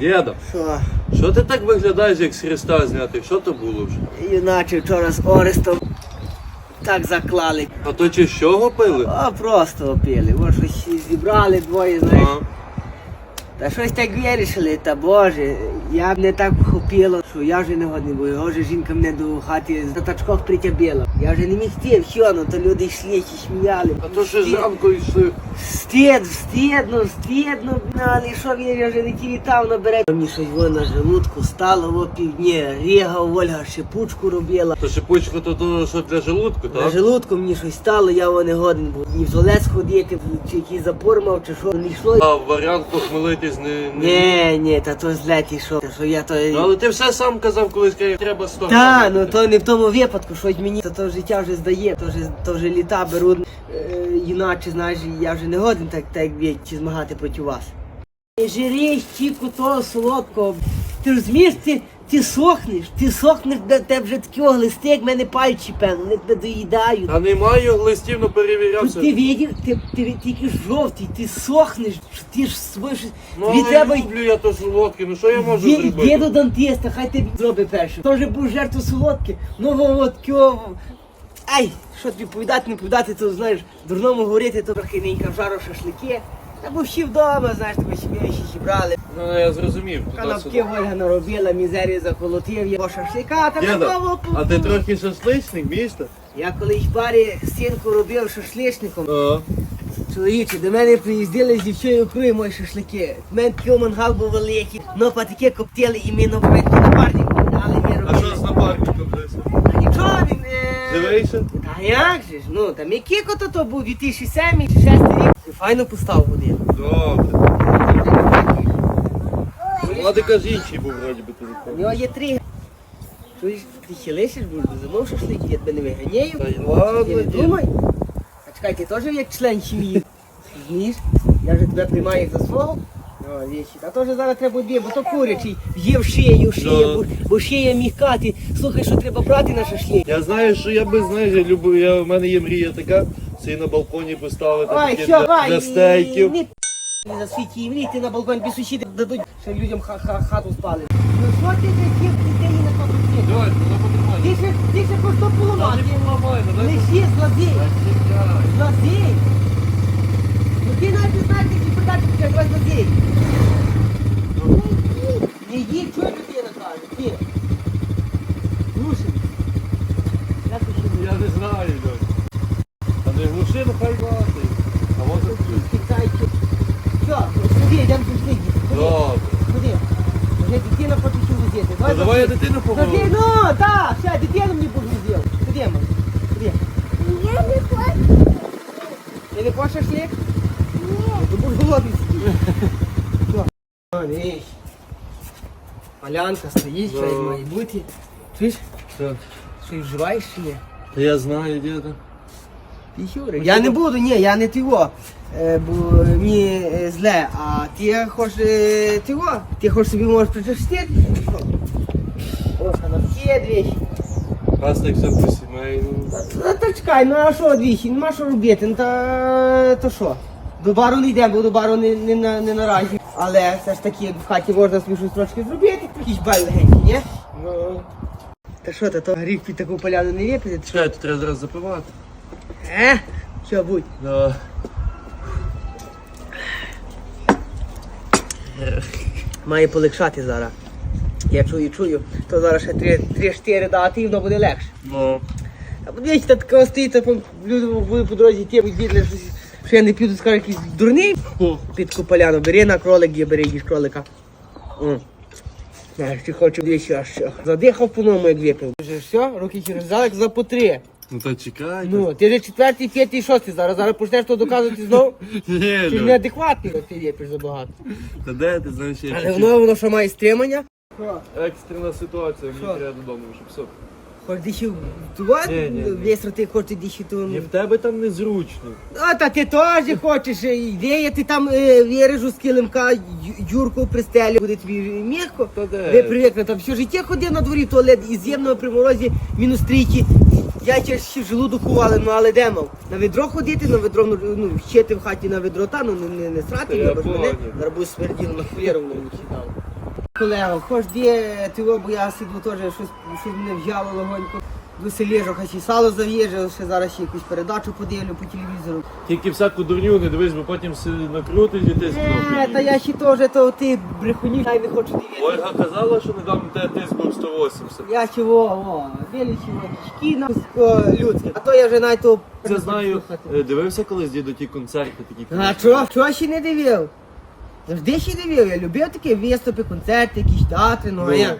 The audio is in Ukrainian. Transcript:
Діда, Що? що ти так виглядаєш, як з Христа знятий? Що то було вже? Юначе вчора з Орестом так заклали. А то чи що гопили? А просто опили. Ось щось зібрали двоє, знаєш. Та щось так вирішили, та боже, я б не так хопіло, що я вже не годний, бо його вже жінка мене до хати за тачков притябила. Я вже не міг йти, що, ну то люди йшли чи сміяли. а то ще зранку йшли. Стид, стидно, стидно, але що він я вже не вітав набере. Мені щось воно на желудку стало, о півдні, рігав, Ольга шипучку робила. То шипучку то, то що для желудку, На так? желудку мені щось стало, я його не годен був. Ні в золець ходити, чи якийсь запор мав, чи що, не йшло. А варіант похмелитись не... не... Ні, ні, та то зле ті, що, що я то... Ну, але ти все сам казав колись, як треба 100 Та, ну то не в тому випадку, що мені то, то життя вже здає, то вже, то вже літа беру, е, іначе, знаєш, я вже не годен так, так як чи змагати проти вас. Жири, щіку того солодкого. Ти розумієш, ти, ти сохнеш, ти сохнеш, де тебе вже такі глисти, як в мене пальці, певно, вони тебе доїдають. Та не маю глистів, ну перевірявся. Ти видів, ти, ти, тільки жовтий, ти сохнеш, ти ж свій, Ну, але треба люблю я то солодке, ну що я можу Є, зробити? є до дантиста, хай тобі зробить перше. Тоже був жертву солодке. Ну от кьо. Ай, що тобі повідати, не повідати, то знаєш, дурному говорити, то трохи ненька жару шашлики. Та був ще вдома, знаєш, тебе ще ще брали. Ну, я зрозумів. Канапки Ольга наробила, мізерію заколотив, є шашлика, та такого. а ти трохи шашличник, місто? Я колись в барі сінку робив шашличником. О. Чоловіче, до мене приїздили з дівчою крою мої шашлики. У мене такий мангал був великий, но патики коптили і ми на момент напарник дали А що з напарником ще? Та як же ж, ну там який то то був 2007 чи 6 рік. Файно постав один. Добре. Владика ж інший був вроді би. У нього є три. Чуєш, ти лишиш, будеш замов шашлик, я тебе не виганяю. Та й Ти ладно, не дід. думай. А чекай, ти теж як член сім'ї. Розумієш? Я вже тебе приймаю за свого. О, вічі. А то вже зараз треба дві, бо то курячий. Є в шию, шия, Ну. бо, бо шия мігка. Ти слухай, що треба брати на шашлик. Я знаю, що я би, знаєш, я люблю, я, в мене є мрія така, це на балконі поставити Ой, такі що, для, для стейків. Не, не засвіті мрій, на балкон без дадуть, що людям ха -ха хату спали. Ну що ти таких дітей на факультеті? Давай, вона потримай. Ти ще, ти ще хоч то поламати. поламай, Лиши, злазей, злазей. Ну ти навіть знаєш, які подати, що давай злазей. Не їдь, що людина каже, ти. Слушай. Як ти ще Я не знаю, дядь. Та не глуши, ну хай бати. А може ключ. Китайки. Що, сюди, йдемо пішли. Куди? Добре. Куди? Вже дитина хоче ще возити. Ну, давай я дитину Куди? поговорю. Ну, так, ще дитину мені будеш зробити. Куди, мам? Куди? Я не хочу. Ти не хочеш шашлик? Віч. Полянка стоїть, що Да. має бути. Чуєш? Що? Що і вживаєш чи ні? Та я знаю, діда. Піхюри. Я не буду, ні, я не тиво. Е, бо мені е, зле, а ти хочеш е, тиво? Ти хочеш собі можеш причастити? Ось, на всі двічі. Раз так все по сімейному. Ну та чекай, ну а що двічі? Нема що робити, ну та то що? До бару не йдемо, бо до бару не, не, на- не наразі. Але все ж таки в хаті можна собі щось трошки зробити, якісь бай легенькі, ні? Ну. Та що, та то гріх під таку поляну не випити? Чекай, тут треба зараз запивати. Е? Що будь? Давай. Має полегшати зараз. Я чую, чую, то зараз ще 3-4 дати і воно буде легше. Ну. А подивіться, та такого стоїть, люди будуть по дорозі йти, будуть щось, що я не піду, скажу, якийсь дурний. Під куполяну, бери на кролик, є, бери їж кролика. М. Знаєш, ти хочу двічі аж що. Задихав по-новому, як випив. Вже все, руки через залик за по три. Ну та чекай. Ну, ти вже четвертий, п'ятий, шостий зараз. Зараз почнеш то доказувати знову. Ні, Ти Льоль. неадекватний, як ти випиш забагато. Та де ти знаєш, я Але чуть-чуть. воно, воно що має стримання. Екстрена ситуація, мені треба додому, щоб все. Хоч туди, Ні, ні, ні. дійшов в тебе там незручно. А, та ти теж хочеш, е, ідея, ти там е, виріжу з килимка, Ю- Юрку пристелю, буде тобі м'яко. Та де? Ви привикли, там все життя ходив на дворі в туалет із зємного при морозі мінус трійки. Я ще в желудок ховали, ну але де мав? На ведро ходити, на ведро, ну, ну щити в хаті на ведро, та ну не, не, не срати, я ж мене. поняв. Буде смерділо на воно не сідало. Колега, хоч де ти бо я сиду теж щось, щось мене взяло легонько. До сележу, хоч і сало зав'їжджав, ще зараз ще якусь передачу подивлю по телевізору. Тільки всяку дурню не дивись, бо потім все накрутить і ти Е, знов. та я ще теж, то ти брехунів, я не хочу дивитися. Ольга казала, що недавно тебе тиск був 180. Я чого, о, вилічі водички на о, людське. А то я вже навіть то... Це знаю, е, дивився колись діду ті концерти такі. А чого? Чого ще не дивив? Завжди ще дивив. Я любив такі виступи, концерти, якісь театри, ну а я.